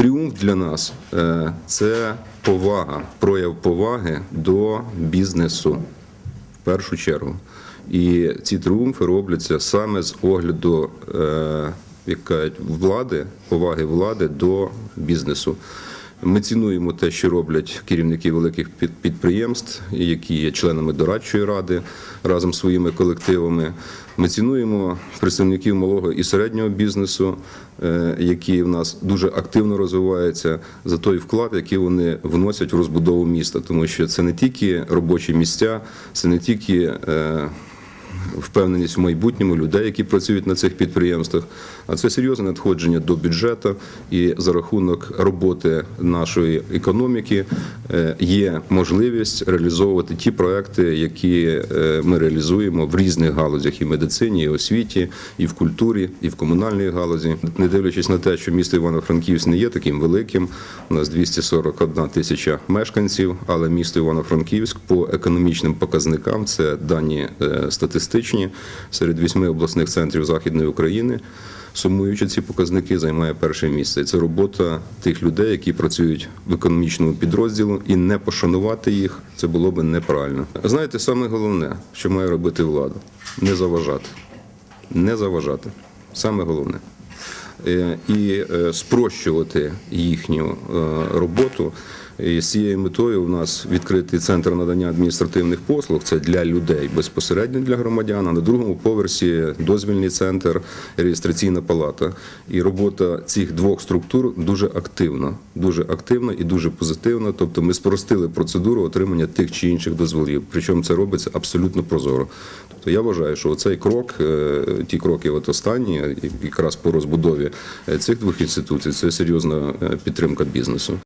Тріумф для нас е, це повага, прояв поваги до бізнесу в першу чергу. І ці тріумфи робляться саме з огляду е, як кажуть, влади, поваги влади до бізнесу. Ми цінуємо те, що роблять керівники великих під- підприємств, які є членами дорадчої ради разом з своїми колективами. Ми цінуємо представників малого і середнього бізнесу, е, які в нас дуже активно розвиваються за той вклад, який вони вносять в розбудову міста, тому що це не тільки робочі місця, це не тільки. Впевненість в майбутньому людей, які працюють на цих підприємствах. А це серйозне надходження до бюджету. І за рахунок роботи нашої економіки е, є можливість реалізовувати ті проекти, які е, ми реалізуємо в різних галузях і медицині, і освіті, і в культурі, і в комунальній галузі. Не дивлячись на те, що місто Івано-Франківськ не є таким великим. У нас 241 тисяча мешканців, але місто Івано-Франківськ по економічним показникам це дані е, статистичні серед вісьми обласних центрів Західної України. Сумуючи ці показники, займає перше місце. Це робота тих людей, які працюють в економічному підрозділу, і не пошанувати їх це було би неправильно. Знаєте, саме головне, що має робити влада не заважати. Не заважати. Саме головне. Е, І е, спрощувати їхню е, роботу. І з цією метою у нас відкритий центр надання адміністративних послуг. Це для людей безпосередньо для громадян. А на другому поверсі дозвільний центр, реєстраційна палата. І робота цих двох структур дуже активна, дуже активна і дуже позитивна. Тобто ми спростили процедуру отримання тих чи інших дозволів. Причому це робиться абсолютно прозоро. Тобто я вважаю, що цей крок, е, ті кроки, от останні, якраз по розбудові е, цих двох інституцій, це серйозна е, підтримка бізнесу.